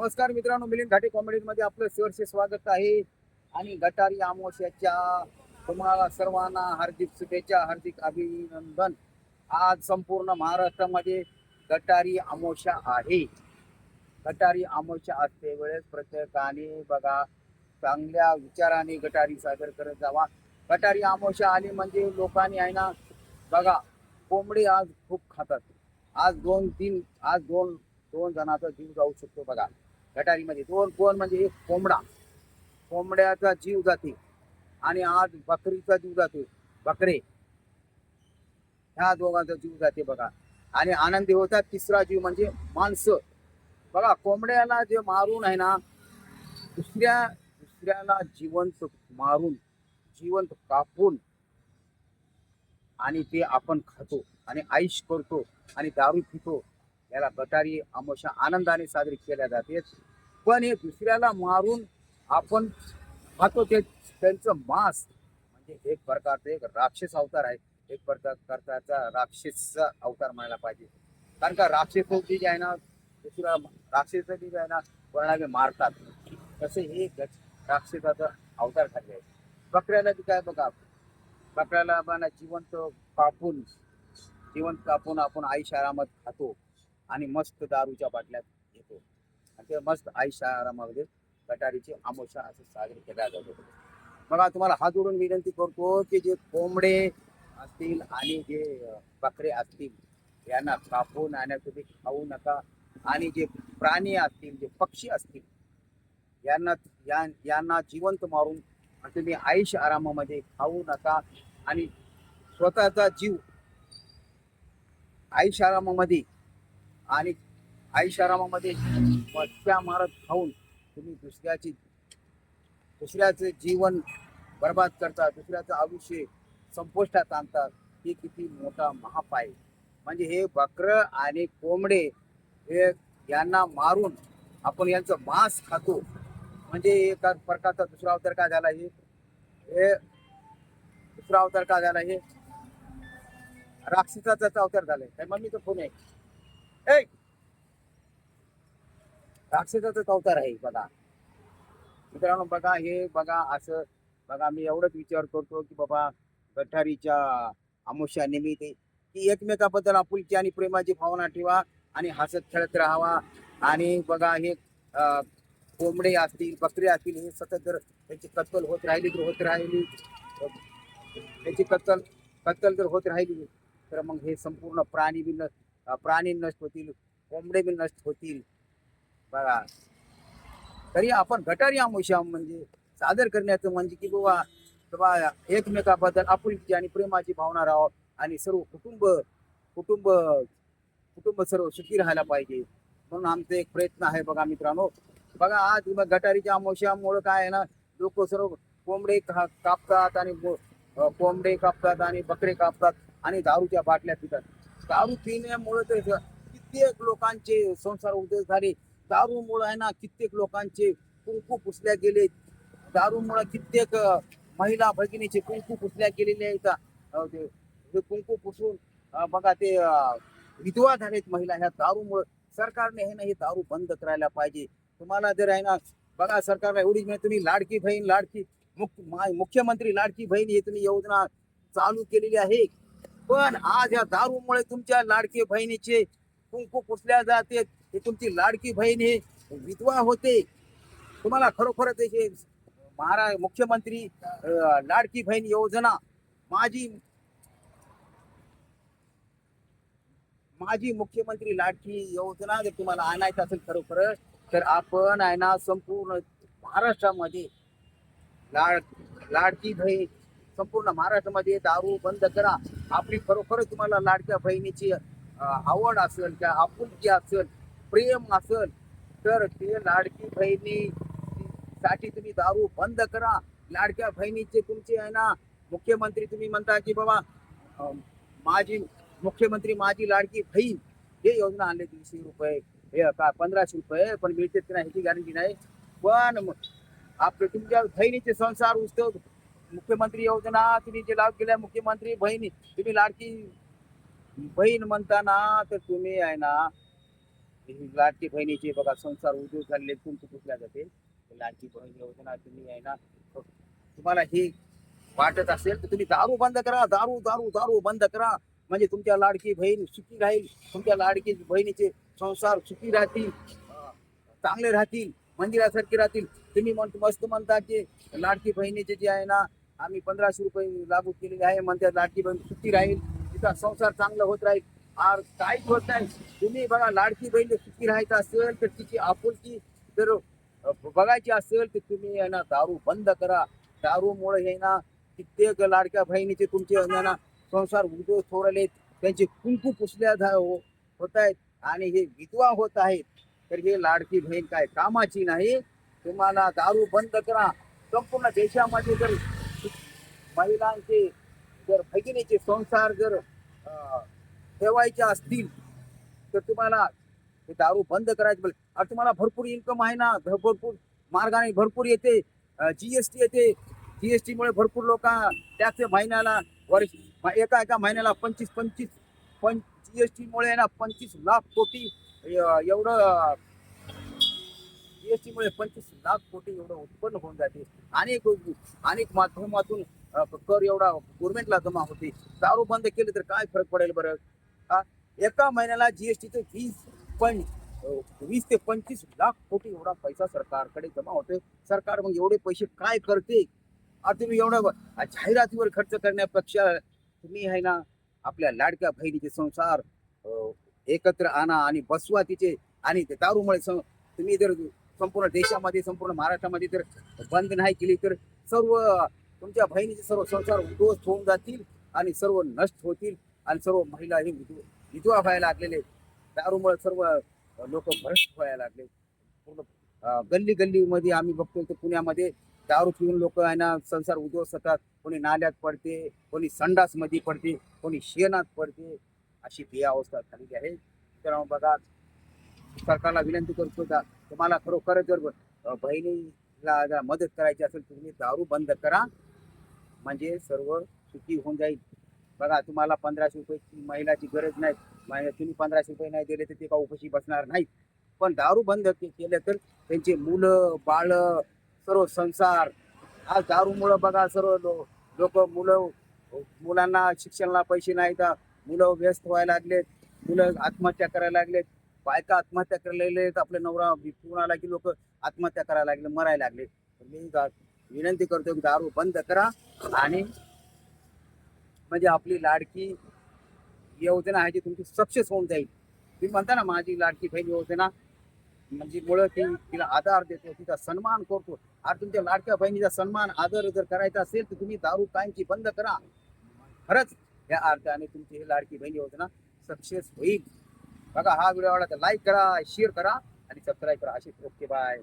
नमस्कार मित्रांनो मिलिंद घाटे कॉमेडीमध्ये आपलं शिवरचे स्वागत आहे. आणि गटारी अमावस्याच्या तुम्हाला सर्वांना हार्दिक शुभेच्छा हार्दिक अभिनंदन. आज संपूर्ण महाराष्ट्रामध्ये गटारी अमावस्या आहे. गटारी अमावस्या असते वेळेस प्रत्येकाने बघा चांगल्या विचाराने गटारी सादर करत जावा. गटारी अमावस्या आली म्हणजे लोकांनी आहे ना बघा कोंबडी आज खूप खातात. आज दोन तीन आज दोन दोन जणांचा जीव जाऊ शकतो बघा. गटारीमध्ये. दोन कोण म्हणजे एक कोंबडा. कोंबड्याचा जीव जाते आणि आज बकरीचा जीव जातो. बकरे. ह्या दोघांचा जीव जाते बघा. आणि आनंदी होता तिसरा जीव म्हणजे माणसं. बघा कोंबड्याला जे मारून आहे ना दुसऱ्या दुसऱ्याला जिवंत मारून जिवंत कापून आणि ते आपण खातो आणि आईश करतो आणि दारू पितो. याला गटारी अमावस्या आनंदाने साजरी केल्या जाते. पण हे दुसऱ्याला मारून आपण खातो ते त्यांचं मांस. म्हणजे एक प्रकारचं एक राक्षस अवतार आहे. एक प्रकार प्रकारचा राक्षसचा अवतार म्हणायला पाहिजे. कारण का राक्षस जे आहे ना दुसरा राक्षस जे आहे ना कोणाला मारतात. तसे हे राक्षसाचं राक्षसाचा अवतार झाले आहे. बकऱ्याला बी काय बघा बकऱ्याला आपण जिवंत कापून जिवंत कापून आपण आईश खातो आणि मस्त दारूच्या बाटल्यात घेतो. आणि ते मस्त आईश आरामामध्ये गटारीची आमोशा असं साजरी केल्या जातो. मग तुम्हाला हात जोडून विनंती करतो की जे कोंबडे असतील आणि जे बकरे असतील यांना कापून आणि तुम्ही खाऊ नका. आणि जे प्राणी असतील जे पक्षी असतील यांना या- यांना जिवंत मारून तुम्ही आयुष आरामामध्ये खाऊ नका. आणि स्वतःचा जीव आयुष आरामामध्ये आणि आयुष मटक्या मारत खाऊन तुम्ही दुसऱ्याची दुसऱ्याचे जीवन बर्बाद करता दुसऱ्याचं आयुष्य संपुष्टात आणतात हे किती मोठा महापाय. म्हणजे हे बकर आणि कोंबडे हे यांना मारून आपण यांचं मांस खातो. म्हणजे एका प्रकारचा दुसरा अवतार काय झाला हे? हे दुसरा अवतार काय झाला हे? राक्षसाचा अवतार झालाय. काय मम्मीचा फोन आहे? राक्षसाचाच अवतार आहे बघा. मित्रांनो बघा हे बघा असं बघा मी एवढंच विचार करतो की बाबा गटारीच्या अमुष्या निमित्त की एकमेकाबद्दल आपुलकी आणि प्रेमाची भावना ठेवा आणि हसत खेळत राहावा. आणि बघा हे कोंबडे असतील बकरी असतील हे सतत जर त्यांची कत्तल होत राहिली तर होत राहिली. त्याची कत्तल कत्तल जर होत राहिली तर मग हे संपूर्ण प्राणी बी नष्ट प्राणी नष्ट होतील कोंबडे बी नष्ट होतील. बघा. तरी आपण गटारी आमुषा म्हणजे सादर करण्याचं म्हणजे की बाबा बाबा एकमेकाबद्दल आपुलकी आणि प्रेमाची भावना राहावं आणि सर्व कुटुंब कुटुंब कुटुंब सर्व सुखी राहायला पाहिजे. म्हणून आमचा एक प्रयत्न आहे बघा मित्रांनो. बघा आज गटारीच्या अमावस्यामुळं काय आहे ना लोक सर्व कोंबडे का- कापतात आणि कोंबडे कापतात आणि बकरे कापतात आणि दारूच्या बाटल्या पितात. दारू पिण्यामुळे तर कित्येक लोकांचे संसार उद्योग झाले. दारूमुळे आहे ना कित्येक लोकांचे कुंकू पुसल्या गेले. दारूमुळे कित्येक महिला भगिनीचे कुंकू पुसल्या गेलेले आहेत. ते कुंकू पुसून बघा ते विधवा झालेत महिला ह्या दारूमुळे. सरकारने हे ना हे दारू बंद करायला पाहिजे. तुम्हाला जर आहे ना बघा सरकारला एवढीच म्हणजे तुम्ही लाडकी बहीण लाडकी मुख- मा- मुख्यमंत्री लाडकी बहीण हे तुम्ही योजना चालू केलेली आहे. पण आज या दारूमुळे तुमच्या लाडकी बहिणीचे कुंकू पुसल्या जाते हे तुमची लाडकी बहीण हे विधवा होते. तुम्हाला खरोखरच हे महाराज मुख्यमंत्री लाडकी बहीण योजना माझी माझी मुख्यमंत्री लाडकी योजना जर तुम्हाला आणायचं असेल खरोखर तर आपण आहे ना संपूर्ण महाराष्ट्रामध्ये लाड लाडकी बहीण संपूर्ण महाराष्ट्रामध्ये दारू बंद करा. आपली खरोखरच तुम्हाला लाडक्या बहिणीची आवड असेल किंवा आपुलकी असेल प्रेम असेल तर ते लाडकी बहिणी साठी तुम्ही दारू बंद करा. लाडक्या बहिणीचे तुमचे आहे ना मुख्यमंत्री तुम्ही म्हणता की बाबा माझी मुख्यमंत्री माझी लाडकी बहीण हे योजना आणले तीनशे रुपये हे का पंधराशे रुपये पण मिळते की नाही ह्याची गॅरंटी नाही. पण म- आपले तुमच्या बहिणीचे संसार उचतो मुख्यमंत्री योजना तुम्ही जे लाभ केल्या मुख्यमंत्री बहिणी तुम्ही लाडकी बहीण म्हणताना तर तुम्ही आहे ना लाडकी बहिणीचे बघा संसार उद्योग झालेले कुंकू जाते. लाडकी बहीण योजना तुम्ही आहे ना तुम्हाला ही वाटत असेल तर तुम्ही दारू बंद करा दारू दारू दारू बंद करा. म्हणजे तुमच्या लाडकी बहीण सुखी राहील तुमच्या लाडकी बहिणीचे संसार सुखी राहतील चांगले राहतील मंदिरासारखे राहतील. तुम्ही म्हणतो मस्त म्हणता की लाडकी बहिणीचे जे आहे ना आम्ही पंधराशे रुपये लागू केलेले आहे म्हणतात लाडकी बहीण सुखी राहील तिचा संसार चांगला होत राहील. आर काहीच होत नाही तुम्ही बघा लाडकी बहीण सुखी राहायचं असेल तर तिची आपुलकी जर बघायची असेल तर तुम्ही आहे ना दारू बंद करा. दारूमुळे हे ना कित्येक लाडक्या बहिणीचे तुमचे ना संसार उद्योग थोरले त्यांचे कुंकू पुसल्या हो, होत आहेत. आणि हे विधवा होत आहेत. तर हे लाडकी बहीण काय कामाची नाही. तुम्हाला दारू बंद करा. संपूर्ण देशामध्ये जर महिलांचे जर भगिनीचे संसार जर ठेवायच्या ठेवायचे असतील तर तुम्हाला हे दारू बंद करायचं बोल. अरे तुम्हाला भरपूर इन्कम आहे ना भरपूर मार्गाने भरपूर येते जीएसटी येते. जीएसटी मुळे भरपूर लोक त्याच महिन्याला वर्ष एका एका महिन्याला पंचवीस पंचवीस पं जीएसटी मुळे ना पंचवीस लाख कोटी अं, एवढं जीएसटी मुळे पंचवीस लाख कोटी एवढं उत्पन्न होऊन जाते. अनेक अनेक माध्यमातून कर एवढा गव्हर्नमेंटला जमा होते. दारू बंद केले तर काय फरक पडेल बरं? का? एका महिन्याला जीएसटीचे वीस पण वीस ते पंचवीस लाख कोटी एवढा पैसा सरकारकडे जमा होतोय. सरकार मग एवढे पैसे काय करते? तुम्ही एवढं जाहिरातीवर खर्च करण्यापेक्षा तुम्ही आहे ना आपल्या लाडक्या बहिणीचे संसार एकत्र आणा आणि बसवा तिचे आणि ते दारूमुळे सं- तुम्ही जर संपूर्ण देशामध्ये संपूर्ण महाराष्ट्रामध्ये जर बंद नाही केली तर सर्व तुमच्या बहिणीचे सर्व संसार उद्ध्वस्त होऊन जातील आणि सर्व नष्ट होतील. आणि सर्व महिला हे विधवा विधवा व्हायला लागलेले दारूमुळे सर्व लोक भ्रष्ट व्हायला लागले पूर्ण गल्ली गल्लीमध्ये आम्ही बघतोय तर पुण्यामध्ये दारू पिऊन लोक आहे ना संसार उद्ध्वस्त होतात कोणी नाल्यात पडते कोणी संडासमध्ये पडते कोणी शेणात पडते. अशी ती अवस्था झालेली आहे. तर बघा सरकारला विनंती करतो का तुम्हाला खरोखर जर बहिणीला जर मदत करायची असेल तुम्ही दारू बंद करा. म्हणजे सर्व सुखी होऊन जाईल. बघा तुम्हाला पंधराशे रुपयाची महिलाची गरज नाही. महिला तुम्ही पंधराशे रुपये नाही दिले तर ते का उपशी बसणार नाहीत. पण दारू बंद केलं तर त्यांचे मुलं बाळ सर्व संसार आज दारूमुळं बघा सर्व लो लोक मुलं मुलांना शिक्षणाला पैसे नाही तर मुलं व्यस्त व्हायला लागलेत मुलं आत्महत्या करायला लागलेत. बायका आत्महत्या करायला लागलेत आपले नवरा पूर्ण आला की लोक आत्महत्या करायला लागले मरायला लागले. मी विनंती करतो की दारू बंद करा आणि म्हणजे आपली लाडकी योजना आहे जी तुमची सक्सेस होऊन जाईल. तुम्ही म्हणता ना माझी लाडकी बहीण योजना म्हणजे मुळे ती तिला आधार देतो तिचा सन्मान करतो. आणि तुमच्या लाडक्या बहिणीचा सन्मान आदर जर करायचा असेल तर तुम्ही दारू कायमची बंद करा. खरंच या अर्थाने तुमची ही लाडकी बहीण योजना सक्सेस होईल. बघा हा व्हिडिओ आवडला तर लाईक करा शेअर करा आणि सबस्क्राईब करा. अशी ओके बाय